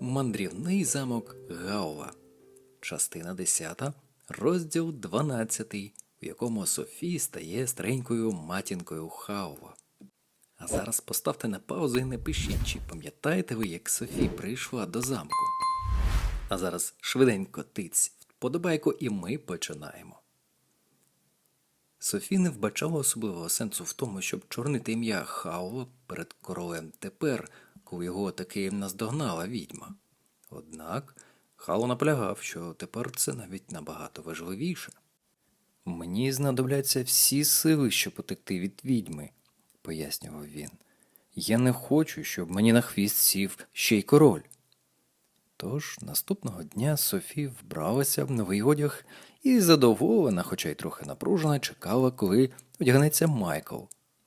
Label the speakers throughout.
Speaker 1: Мандрівний замок Гаула. Частина 10, розділ 12, в якому Софі стає старенькою матінкою Хаула. А зараз поставте на паузу і напишіть, чи пам'ятаєте ви, як Софі прийшла до замку. А зараз швиденько тиць вподобайку, і ми починаємо. Софі не вбачала особливого сенсу в тому, щоб чорнити ім'я Хаула перед королем тепер, коли його таки наздогнала відьма. Однак Хау наполягав, що тепер це навіть набагато важливіше. Мені знадобляться всі сили, щоб потекти від відьми, пояснював він. Я не хочу, щоб мені на хвіст сів ще й король. Тож наступного дня Софі вбралася в новий одяг і задоволена, хоча й трохи напружена, чекала, коли одягнеться Майкл,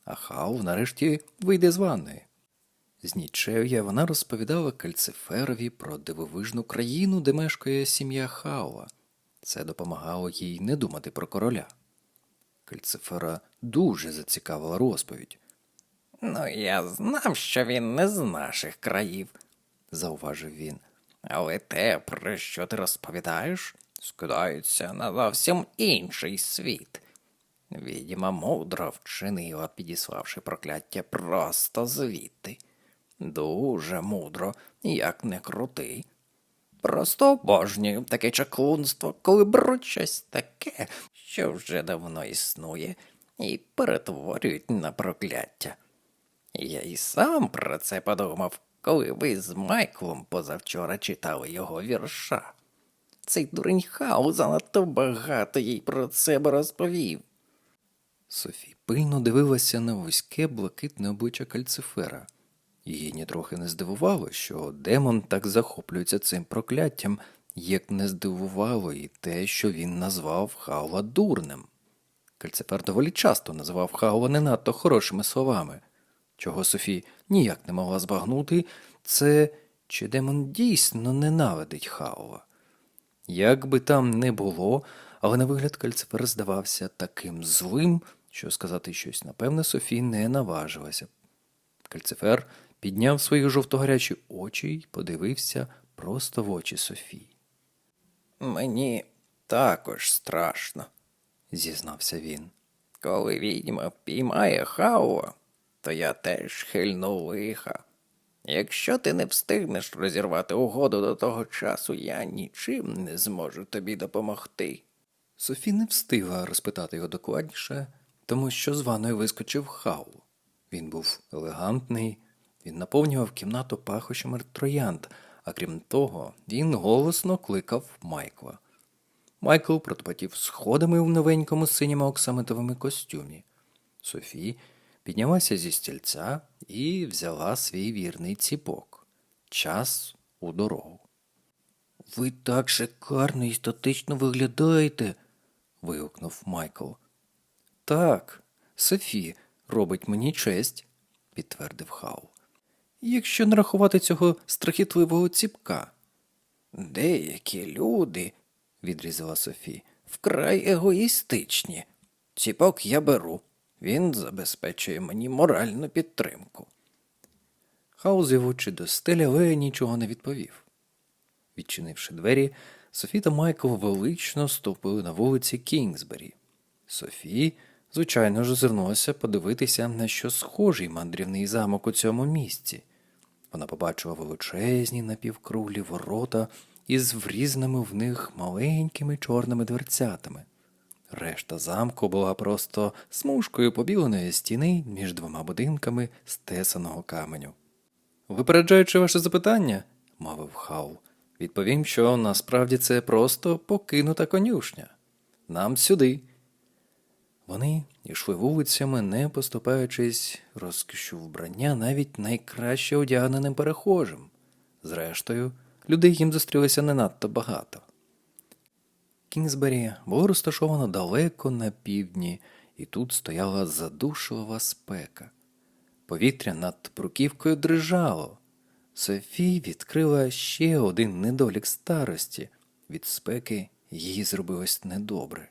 Speaker 1: а Хау нарешті вийде з ванної. З нічев'я вона розповідала Кальциферові про дивовижну країну, де мешкає сім'я Хауа. Це допомагало їй не думати про короля. Кальцифера дуже зацікавила розповідь.
Speaker 2: Ну, я знав, що він не з наших країв,
Speaker 1: зауважив він.
Speaker 2: але те, про що ти розповідаєш, скидається на зовсім інший світ. Відьма мудро вчинила, підіславши прокляття просто звідти. Дуже мудро, як не крути. Просто обожнюю таке чаклунство, коли беруть щось таке, що вже давно існує, і перетворюють на прокляття. Я і сам про це подумав, коли ви з Майклом позавчора читали його вірша. Цей дурень Хау занадто багато їй про себе розповів.
Speaker 1: Софі пильно дивилася на вузьке блакитне обличчя Кальцифера. Її нітрохи не здивувало, що демон так захоплюється цим прокляттям, як не здивувало і те, що він назвав Хаула дурним. Кальцифер доволі часто називав Хаула не надто хорошими словами. Чого Софі ніяк не могла збагнути, це чи демон дійсно ненавидить Хаула. Як би там не було, але на вигляд Кальцифер здавався таким злим, що сказати щось напевне Софі не наважилася. Кальцифер підняв свої жовтогарячі очі й подивився просто в очі Софії.
Speaker 2: Мені також страшно.
Speaker 1: Зізнався він.
Speaker 2: Коли відьма впіймає Хауа, то я теж хильну лиха. Якщо ти не встигнеш розірвати угоду до того часу, я нічим не зможу тобі допомогти.
Speaker 1: Софі не встигла розпитати його докладніше, тому що з ванної вискочив Хаул. Він був елегантний, він наповнював кімнату пахощами троянд, а крім того, він голосно кликав Майкла. Майкл протопотів сходами в новенькому синьому оксамитовому костюмі. Софі піднялася зі стільця і взяла свій вірний ціпок. Час у дорогу. Ви так шикарно і статично виглядаєте. вигукнув Майкл. Так, Софі робить мені честь, підтвердив Хау. Якщо не рахувати цього страхітливого ціпка.
Speaker 2: Деякі люди, відрізала Софі, вкрай егоїстичні. Ціпок я беру. Він забезпечує мені моральну підтримку.
Speaker 1: Хау звів очі до стелі, але нічого не відповів. Відчинивши двері, Софі та Майкл велично ступили на вулиці Кінгсбері. Софі, звичайно ж, озирнулася подивитися, на що схожий мандрівний замок у цьому місці. Вона побачила величезні напівкруглі ворота із врізними в них маленькими чорними дверцятами. Решта замку була просто смужкою побіленої стіни між двома будинками з тесаного каменю. Випереджаючи ваше запитання, мовив Хау, відповім, що насправді це просто покинута конюшня. Нам сюди. Вони йшли вулицями, не поступаючись розкішю вбрання навіть найкраще одягненим перехожим. Зрештою, людей їм зустрілося не надто багато. Кінзбері було розташовано далеко на півдні, і тут стояла задушлива спека. Повітря над бруківкою дрижало. Софій відкрила ще один недолік старості. Від спеки їй зробилось недобре.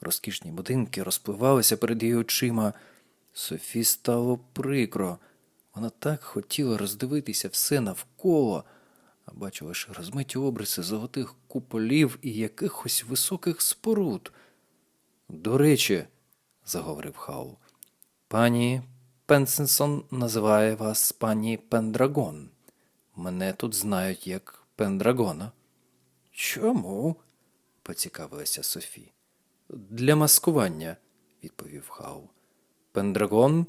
Speaker 1: Розкішні будинки розпливалися перед її очима. Софі стало прикро. Вона так хотіла роздивитися все навколо, а бачив лише розмиті обриси золотих куполів і якихось високих споруд. До речі, заговорив Хаул, пані Пенсенсон називає вас пані Пендрагон. Мене тут знають як Пендрагона. Чому? поцікавилася Софі. Для маскування, відповів Хау. Пендрагон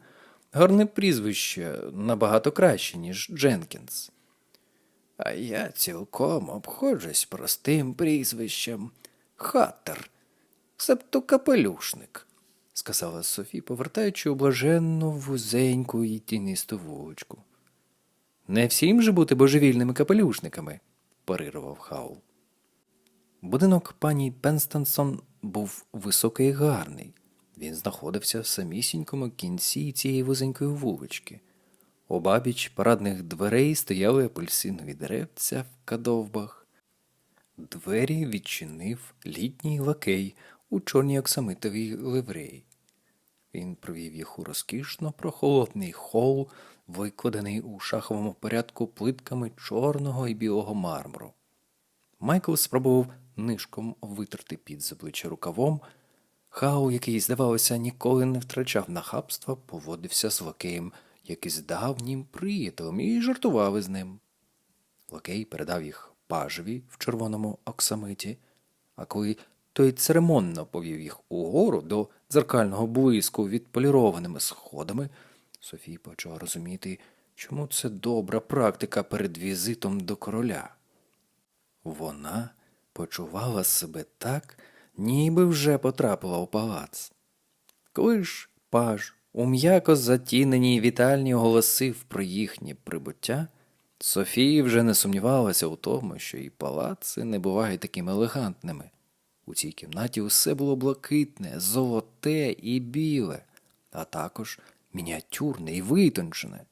Speaker 1: гарне прізвище, набагато краще, ніж Дженкінс. А я цілком обходжусь простим прізвищем Хаттер, себто капелюшник, сказала Софі, повертаючи у блаженну вузеньку і тінисту вуличку. Не всім же бути божевільними капелюшниками, парирував Хаул. Будинок пані Пенстенсон був високий і гарний. Він знаходився в самісінькому кінці цієї вузенької вулички. Обабіч парадних дверей стояли апельсинові деревця в кадовбах. Двері відчинив літній лакей у чорній оксамитовій ливреї. Він провів їх у розкішно прохолодний хол, викладений у шаховому порядку плитками чорного і білого мармуру. Майкл спробував нишком витерти під з обличчя рукавом. Хау, який, здавалося, ніколи не втрачав нахабства, поводився з лакеєм, як із давнім приятелем, і жартував із ним. Лакей передав їх пажеві в червоному оксамиті, а коли той церемонно повів їх угору до дзеркального блиску відполірованими сходами, Софій почала розуміти, чому це добра практика перед візитом до короля. Вона почувала себе так, ніби вже потрапила у палац. Коли ж паж у м'яко затіненій вітальні оголосив про їхнє прибуття, Софія вже не сумнівалася у тому, що і палаци не бувають такими елегантними. У цій кімнаті усе було блакитне, золоте і біле, а також мініатюрне і витончене.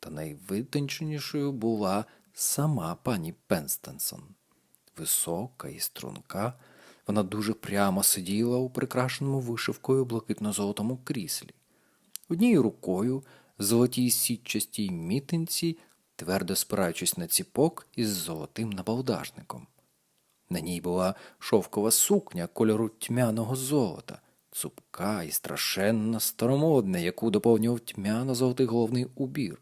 Speaker 1: Та найвитонченішою була сама пані Пенстенсон. Висока і струнка, вона дуже прямо сиділа у прикрашеному вишивкою блакитно-золотому кріслі. Однією рукою золотій сітчастій мітинці, твердо спираючись на ціпок із золотим набалдажником. На ній була шовкова сукня кольору тьмяного золота, цупка і страшенно старомодна, яку доповнював тьмяно-золотий головний убір,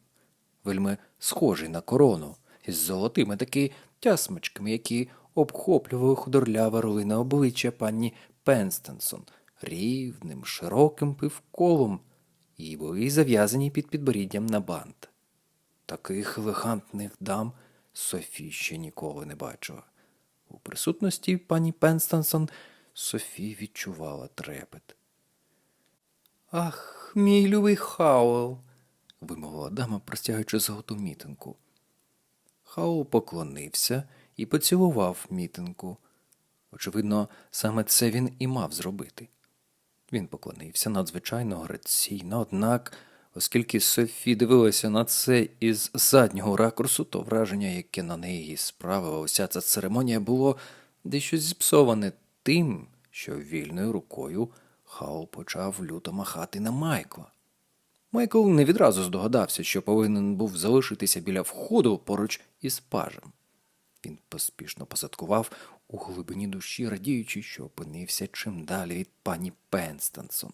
Speaker 1: вельми схожий на корону, із золотими таки тясмичками, які обхоплювали худорляве ролине обличчя пані Пенстенсон рівним, широким пивколом і були зав'язані під підборіддям на бант. Таких елегантних дам Софі ще ніколи не бачила. У присутності пані Пенстенсон Софі відчувала трепет. Ах, мій любий Хауел, вимовила дама, простягаючи золоту мітинку. Хаул поклонився і поцілував мітинку. Очевидно, саме це він і мав зробити. Він поклонився надзвичайно граційно, однак, оскільки Софі дивилася на це із заднього ракурсу, то враження, яке на неї справила уся ця церемонія, було дещо зіпсоване тим, що вільною рукою Хаул почав люто махати на Майкла. Майкл не відразу здогадався, що повинен був залишитися біля входу поруч із пажем. Він поспішно посадкував у глибині душі, радіючи, що опинився чим далі від пані Пенстенсон.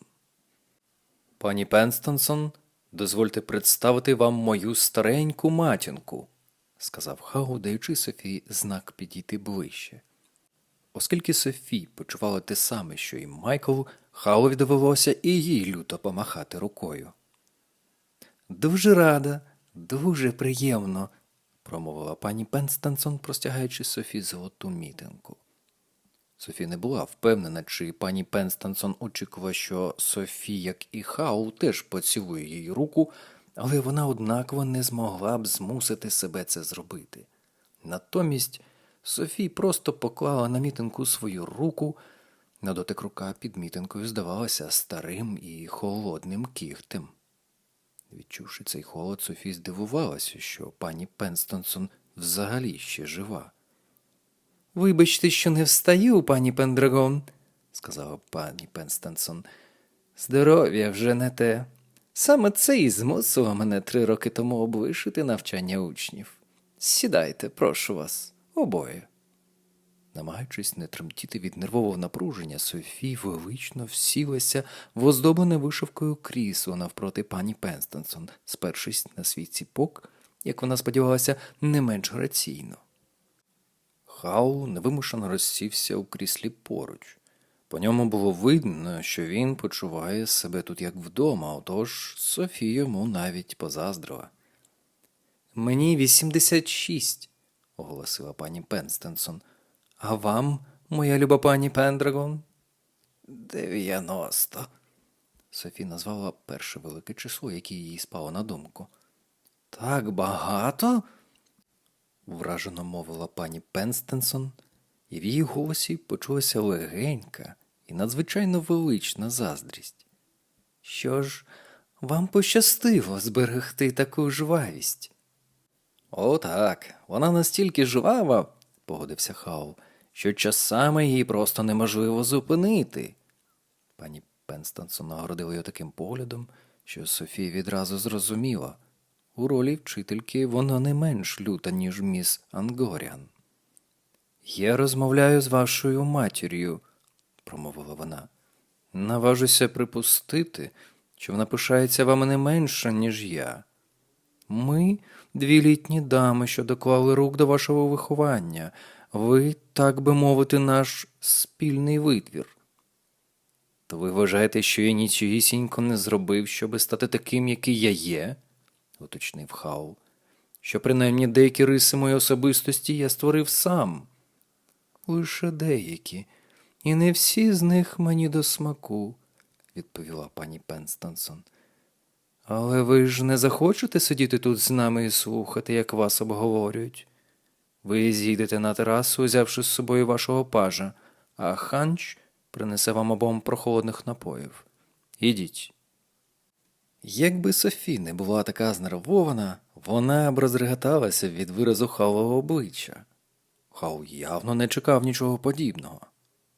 Speaker 1: Пані Пенстенсон, дозвольте представити вам мою стареньку матінку, сказав Хау, даючи Софії знак підійти ближче. Оскільки Софі почувала те саме, що і Майкл, Хаулові довелося і їй люто помахати рукою. Дуже рада, дуже приємно, промовила пані Пенстенсон, простягаючи Софі золоту мітинку. Софі не була впевнена, чи пані Пенстенсон очікувала, що Софі, як і Хаул, теж поцілує її руку, але вона однаково не змогла б змусити себе це зробити. Натомість Софі просто поклала на мітинку свою руку, на дотик рука під мітинкою здавалася старим і холодним кігтем. Відчувши цей холод, Софі здивувалася, що пані Пенстонсон взагалі ще жива. Вибачте, що не встаю, пані Пендрагон, сказала пані Пенстенсон. Здоров'я вже не те. Саме це і змусило мене три роки тому облишити навчання учнів. Сідайте, прошу вас, обоє. Намагаючись не тремтіти від нервового напруження, Софі велично всілася в оздоблене вишивкою крісло навпроти пані Пенстенсон, спершись на свій ціпок, як вона сподівалася, не менш граційно. Хаул невимушено розсівся у кріслі поруч. По ньому було видно, що він почуває себе тут як вдома, отож Софі йому навіть позаздрила. Мені 86, оголосила пані Пенстенсон. А вам, моя люба пані Пендрагон?
Speaker 2: Дев'яносто.
Speaker 1: Софі назвала перше велике число, яке їй спало на думку. Так багато? вражено мовила пані Пенстенсон, і в її голосі почулася легенька і надзвичайно велична заздрість. Що ж, вам пощастило зберегти таку жвавість. О, так, вона настільки жвава, погодився Хаул, що часами її просто неможливо зупинити. Пані Пенстонсон нагородила його таким поглядом, що Софія відразу зрозуміла. У ролі вчительки вона не менш люта, ніж міс Ангоріан. Я розмовляю з вашою матір'ю, промовила вона. Наважуся припустити, що вона пишається вами не менше, ніж я. Ми дві літні дами, що доклали рук до вашого виховання. Ви, так би мовити, наш спільний витвір. То ви вважаєте, що я нічогісінько не зробив, щоби стати таким, який я є? уточнив Хаул. Що принаймні деякі риси моєї особистості я створив сам. Лише деякі, і не всі з них мені до смаку, відповіла пані Пенстонсон. Але ви ж не захочете сидіти тут з нами і слухати, як вас обговорюють. Ви зійдете на терасу, взявши з собою вашого пажа, а ханч принесе вам обом прохолодних напоїв. Ідіть. Якби Софі не була така знервована, вона б розреготалася від виразу Хавового обличчя. Хау явно не чекав нічого подібного.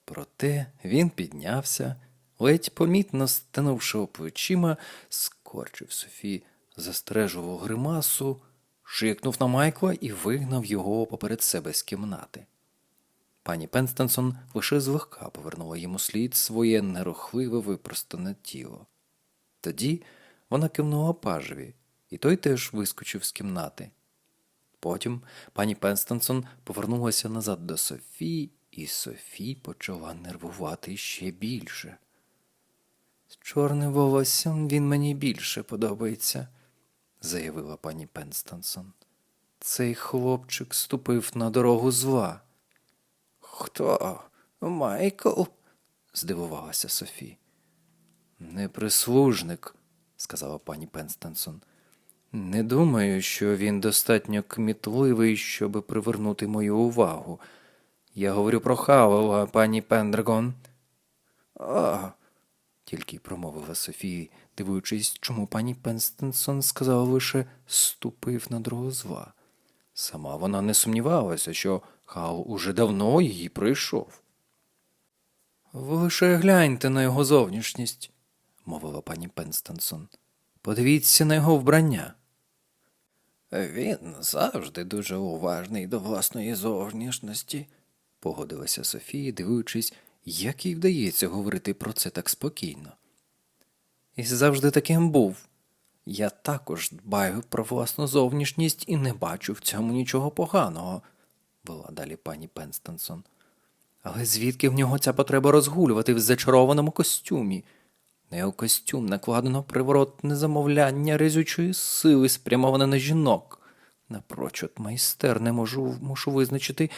Speaker 1: Проте він піднявся, ледь помітно стенувши плечима, скорчив Софі застережуву гримасу, шикнув на Майкла і вигнав його поперед себе з кімнати. Пані Пенстенсон лише злегка повернула йому слід своє нерухливе випростане тіло. Тоді вона кивнула пажеві, і той теж вискочив з кімнати. Потім пані Пенстенсон повернулася назад до Софії, і Софі почала нервувати ще більше. З чорним волоссям він мені більше подобається, заявила пані Пенстенсон. Цей хлопчик ступив на дорогу зла. Хто? Майкл? здивувалася Софі. Неприслужник, сказала пані Пенстенсон. Не думаю, що він достатньо кмітливий, щоб привернути мою увагу. Я говорю про Хавела, пані Пендрагон. А, тільки промовила Софія, дивуючись, чому пані Пенстенсон сказала лише ступив на другу зла. Сама вона не сумнівалася, що Хал уже давно її прийшов. Ви лише гляньте на його зовнішність, мовила пані Пенстенсон. Подивіться на його вбрання.
Speaker 2: Він завжди дуже уважний до власної зовнішності.
Speaker 1: погодилася Софія, дивуючись, як їй вдається говорити про це так спокійно. І завжди таким був. Я також дбаю про власну зовнішність і не бачу в цьому нічого поганого, була далі пані Пенстенсон. Але звідки в нього ця потреба розгулювати в зачарованому костюмі? На його костюм накладено приворотне замовляння резючої сили, спрямоване на жінок. Напрочуд майстерне можу, мушу визначити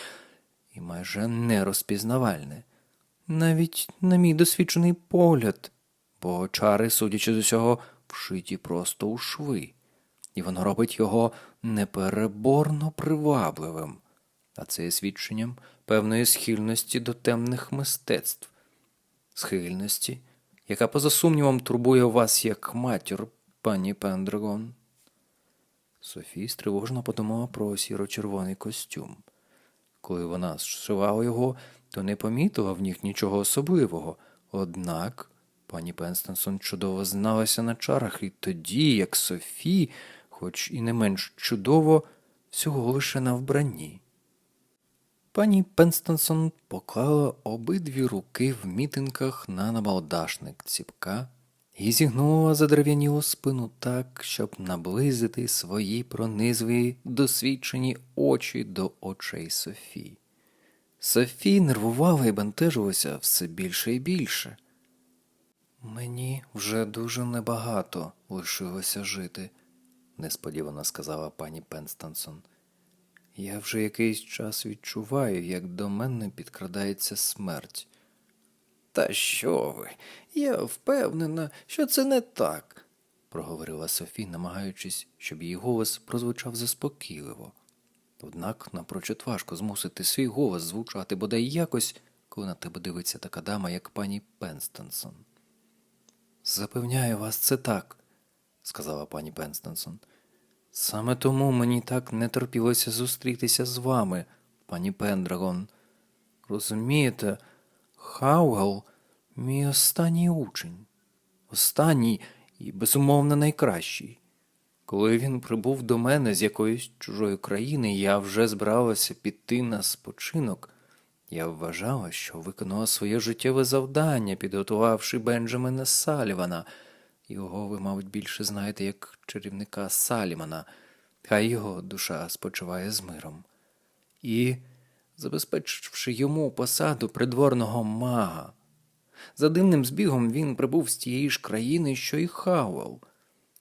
Speaker 1: і майже нерозпізнавальне. Навіть на мій досвідчений погляд, бо чари, судячи з усього, вшиті просто у шви, і воно робить його непереборно привабливим, а це є свідченням певної схильності до темних мистецтв, схильності, яка, поза сумнівом, турбує вас як матір, пані Пендрагон. Софі стривожно подумала про сіро-червоний костюм. Коли вона зшивала його, то не помітила в них нічого особливого. Однак пані Пенстенсон чудово зналася на чарах, і тоді, як Софі, хоч і не менш чудово, всього лише на вбранні. Пані Пенстенсон поклала обидві руки в мітинках на набалдашник ціпка і зігнула задерев'янілу спину так, щоб наблизити свої пронизливі досвідчені очі до очей Софії. Софі нервувала і бентежилася все більше і більше. Мені вже дуже небагато лишилося жити, несподівано сказала пані Пенстенсон. Я вже якийсь час відчуваю, як до мене підкрадається смерть.
Speaker 2: Та що ви? Я впевнена, що це не так.
Speaker 1: проговорила Софі, намагаючись, щоб її голос прозвучав заспокійливо. Однак напрочуд важко змусити свій голос звучати бодай якось, коли на тебе дивиться така дама, як пані Пенстенсон. Запевняю вас, це так, сказала пані Пенстенсон. Саме тому мені так не терпілося зустрітися з вами, пані Пендрагон. Розумієте, Хаугал мій останній учень. Останній і, безумовно, найкращий. Коли він прибув до мене з якоїсь чужої країни, я вже збиралася піти на спочинок. Я вважала, що виконала своє життєве завдання, підготувавши Бенджамина Салівана. Його ви, мабуть, більше знаєте як чарівника Салімана, хай його душа спочиває з миром. І забезпечивши йому посаду придворного мага. За дивним збігом він прибув з тієї ж країни, що й Хауел.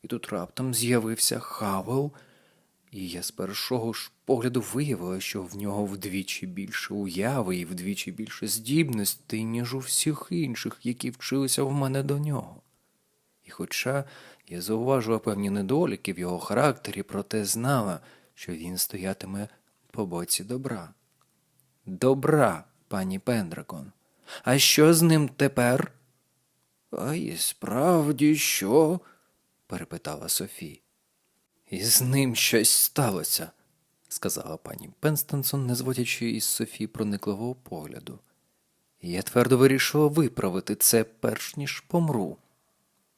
Speaker 1: І тут раптом з'явився Хауел, і я з першого ж погляду виявила, що в нього вдвічі більше уяви і вдвічі більше здібностей, ніж у всіх інших, які вчилися в мене до нього. І хоча я зауважила певні недоліки в його характері, проте знала, що він стоятиме по боці добра. Добра, пані Пендракон. А що з ним тепер? А і справді що? перепитала Софі. Із ним щось сталося, сказала пані Пенстенсон, не зводячи із Софі проникливого погляду. Я твердо вирішила виправити це, перш ніж помру.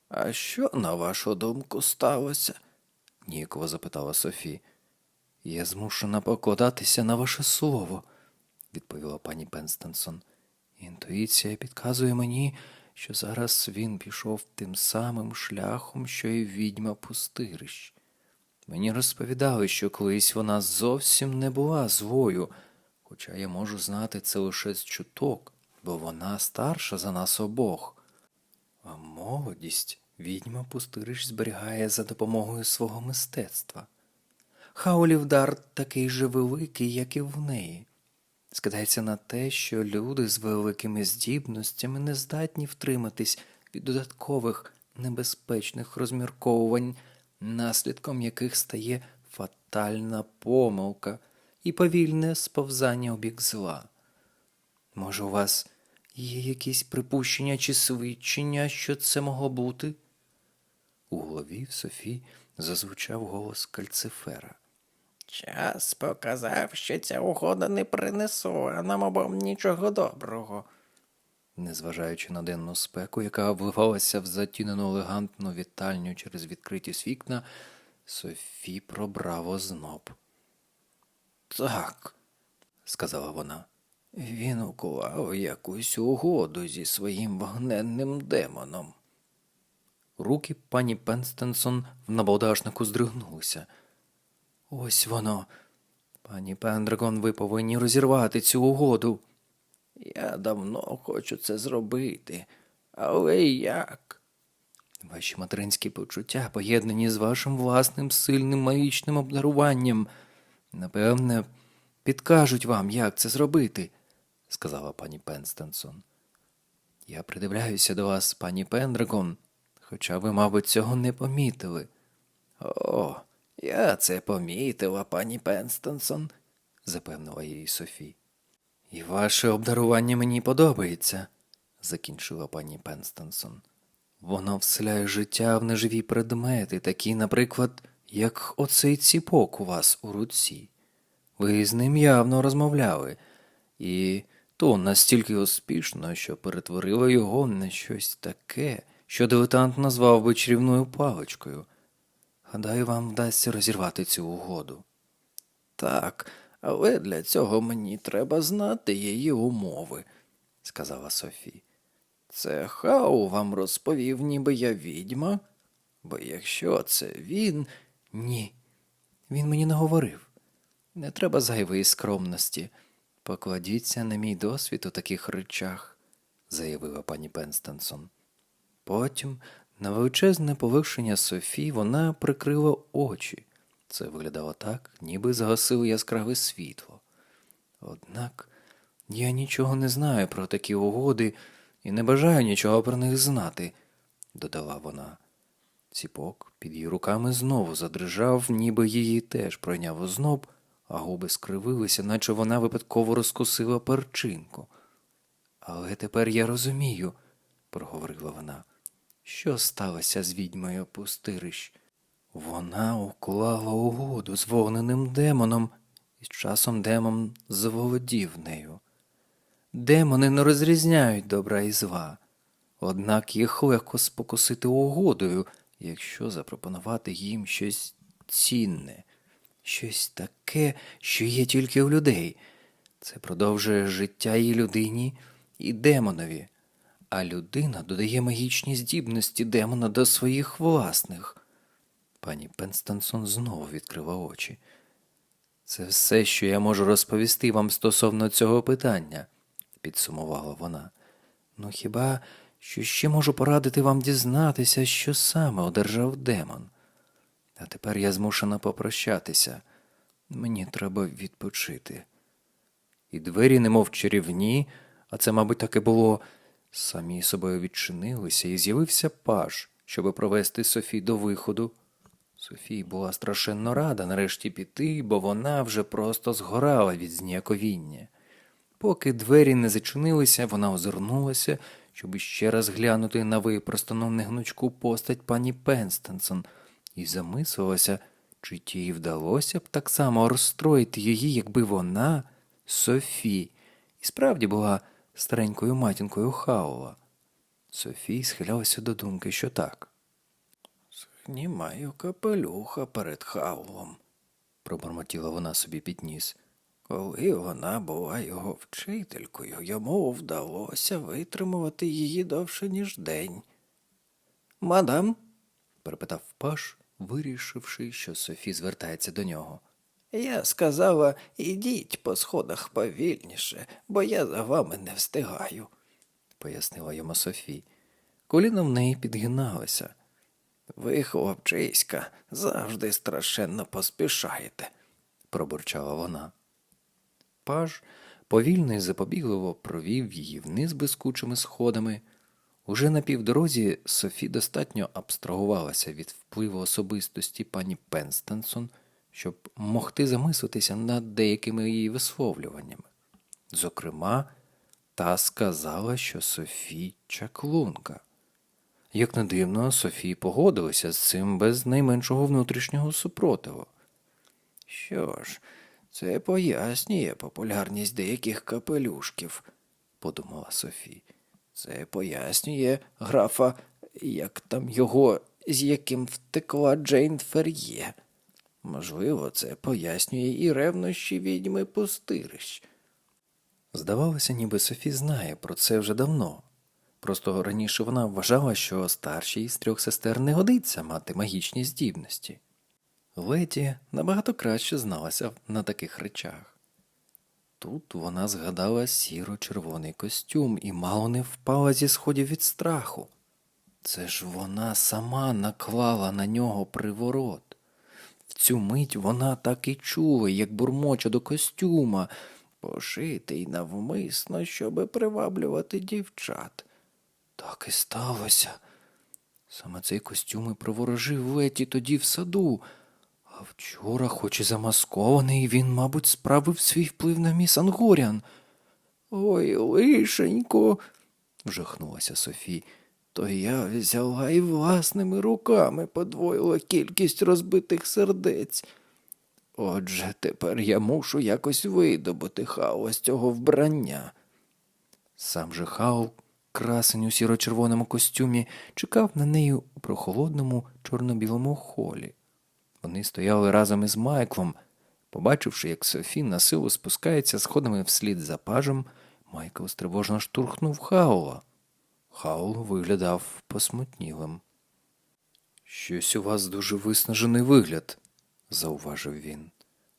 Speaker 2: А що, на вашу думку, сталося?
Speaker 1: ніяково запитала Софі. Я змушена покладатися на ваше слово, відповіла пані Пенстенсон. Інтуїція підказує мені, що зараз він пішов тим самим шляхом, що й відьма пустирищ. Мені розповідали, що колись вона зовсім не була злою, хоча я можу знати це лише з чуток, бо вона старша за нас обох. А молодість відьма пустириш зберігає за допомогою свого мистецтва. Хаолів дар такий же великий, як і в неї. Скидається на те, що люди з великими здібностями не здатні втриматись від додаткових небезпечних розмірковувань, наслідком яких стає фатальна помилка і повільне сповзання у бік зла. Може, у вас є якісь припущення чи свідчення, що це могло бути? У голові в зазвучав голос кальцифера.
Speaker 2: Час показав, що ця угода не принесла нам обом нічого доброго.
Speaker 1: Незважаючи на денну спеку, яка вливалася в затінену елегантну вітальню через відкритість вікна, Софі пробрав озноб.
Speaker 2: Так,
Speaker 1: сказала вона.
Speaker 2: він уклав якусь угоду зі своїм вогненним демоном.
Speaker 1: Руки пані Пенстенсон в набалдашнику здригнулися. Ось воно. Пані Пендрагон, ви повинні розірвати цю угоду.
Speaker 2: Я давно хочу це зробити, але як?
Speaker 1: Ваші материнські почуття поєднані з вашим власним сильним магічним обдаруванням. Напевне, підкажуть вам, як це зробити, сказала пані Пенстенсон. Я придивляюся до вас, пані Пендрагон, хоча ви, мабуть, цього не помітили.
Speaker 2: О, я це помітила, пані Пенстенсон,
Speaker 1: запевнила її Софі. І ваше обдарування мені подобається, закінчила пані Пенстенсон. Воно вселяє життя в неживі предмети, такі, наприклад, як оцей ціпок у вас у руці. Ви з ним явно розмовляли, і то настільки успішно, що перетворило його на щось таке, що дилетант назвав би чарівною паличкою. Гадаю, вам вдасться розірвати цю угоду.
Speaker 2: Так, але для цього мені треба знати її умови, сказала Софі. Це Хау вам розповів, ніби я відьма? Бо якщо це він,
Speaker 1: Ні, він мені не говорив. Не треба зайвої скромності. Покладіться на мій досвід у таких речах, заявила пані Пенстенсон. Потім, на величезне повишення Софі, вона прикрила очі. Це виглядало так, ніби згасило яскраве світло. Однак я нічого не знаю про такі угоди і не бажаю нічого про них знати, додала вона. Ціпок під її руками знову задрижав, ніби її теж пройняв озноб, а губи скривилися, наче вона випадково розкусила перчинку. Але тепер я розумію, проговорила вона, що сталося з відьмою пустирищ. Вона уклала угоду з вогненим демоном, і з часом демон заволодів нею. Демони не розрізняють добра і зла, однак їх легко спокусити угодою, якщо запропонувати їм щось цінне, щось таке, що є тільки у людей. Це продовжує життя і людині, і демонові, а людина додає магічні здібності демона до своїх власних. Пані Пенстенсон знову відкрила очі. Це все, що я можу розповісти вам стосовно цього питання, підсумувала вона. Ну хіба що ще можу порадити вам дізнатися, що саме одержав демон? А тепер я змушена попрощатися. Мені треба відпочити. І двері, немов чарівні, а це, мабуть, так і було, самі собою відчинилися, і з'явився паж, щоби провести Софі до виходу. Софії була страшенно рада нарешті піти, бо вона вже просто згорала від зніяковіння. Поки двері не зачинилися, вона озирнулася, щоб іще раз глянути на випростану негнучку постать пані Пенстенсон, і замислилася, чи тій вдалося б так само розстроїти її, якби вона, Софі, і справді була старенькою матінкою Хаула. Софі схилялася до думки, що так.
Speaker 2: Знімаю капелюха перед Хаулом.
Speaker 1: пробормотіла вона собі під ніс.
Speaker 2: Коли вона була його вчителькою, йому вдалося витримувати її довше, ніж день. Мадам,
Speaker 1: перепитав паш, вирішивши, що Софі звертається до нього.
Speaker 2: я сказала, ідіть по сходах повільніше, бо я за вами не встигаю.
Speaker 1: пояснила йому Софі. Коліна в неї підгиналися.
Speaker 2: Ви, хлопчиська, завжди страшенно поспішаєте.
Speaker 1: пробурчала вона. Паж повільно і запобігливо провів її вниз блискучими сходами. Уже на півдорозі Софі достатньо абстрагувалася від впливу особистості пані Пенстенсон, щоб могти замислитися над деякими її висловлюваннями. Зокрема, та сказала, що Софі чаклунка. Як не дивно, Софі погодилася з цим без найменшого внутрішнього супротиву.
Speaker 2: Що ж, це пояснює популярність деяких капелюшків, подумала Софі. Це пояснює графа, як там його, з яким втекла Джейн Фер'є. Можливо, це пояснює і ревнощі відьми пустирищ.
Speaker 1: Здавалося, ніби Софі знає про це вже давно. Просто раніше вона вважала, що старшій з трьох сестер не годиться мати магічні здібності. Леті набагато краще зналася на таких речах. Тут вона згадала сіро-червоний костюм і мало не впала зі сходів від страху. Це ж вона сама наклала на нього приворот. В цю мить вона так і чула, як бурмоче до костюма,
Speaker 2: Пошитий навмисно, щоби приваблювати дівчат.
Speaker 1: Так і сталося. Саме цей костюм і приворожив Леті тоді в саду, а вчора, хоч і замаскований, він, мабуть, справив свій вплив на міс Ангорян.
Speaker 2: Ой, лишенько,
Speaker 1: вжахнулася Софі.
Speaker 2: то я взяла і власними руками подвоїла кількість розбитих сердець. Отже, тепер я мушу якось видобути хаос цього вбрання.
Speaker 1: Сам же Хаул, красень у сіро-червоному костюмі, чекав на неї у прохолодному чорно-білому холі. Вони стояли разом із Майклом. Побачивши, як Софі на силу спускається сходами вслід за пажем, Майкл стривожно штурхнув Хаула. Хаул виглядав посмутнілим. Щось у вас дуже виснажений вигляд, зауважив він.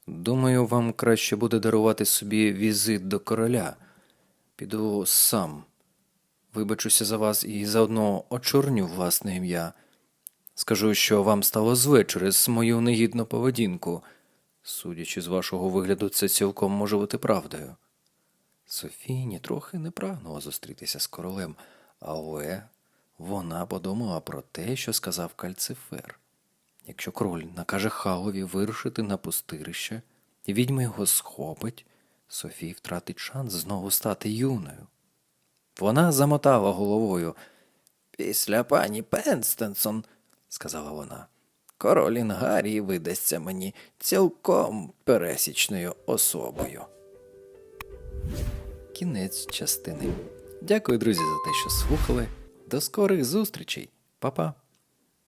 Speaker 1: Думаю, вам краще буде дарувати собі візит до короля. Піду сам. Вибачуся за вас і заодно очорню власне ім'я. Скажу, що вам стало зле через мою негідну поведінку. Судячи з вашого вигляду, це цілком може бути правдою. Софії трохи не прагнула зустрітися з королем, але вона подумала про те, що сказав Кальцифер. Якщо король накаже Халові вирушити на пустирище, відьма його схопить, Софія втратить шанс знову стати юною. Вона замотала головою.
Speaker 2: Після пані Пенстенсон, сказала вона, король Інгарії видасться мені цілком пересічною особою.
Speaker 1: Кінець частини. Дякую, друзі, за те, що слухали. До скорих зустрічей. Па-па.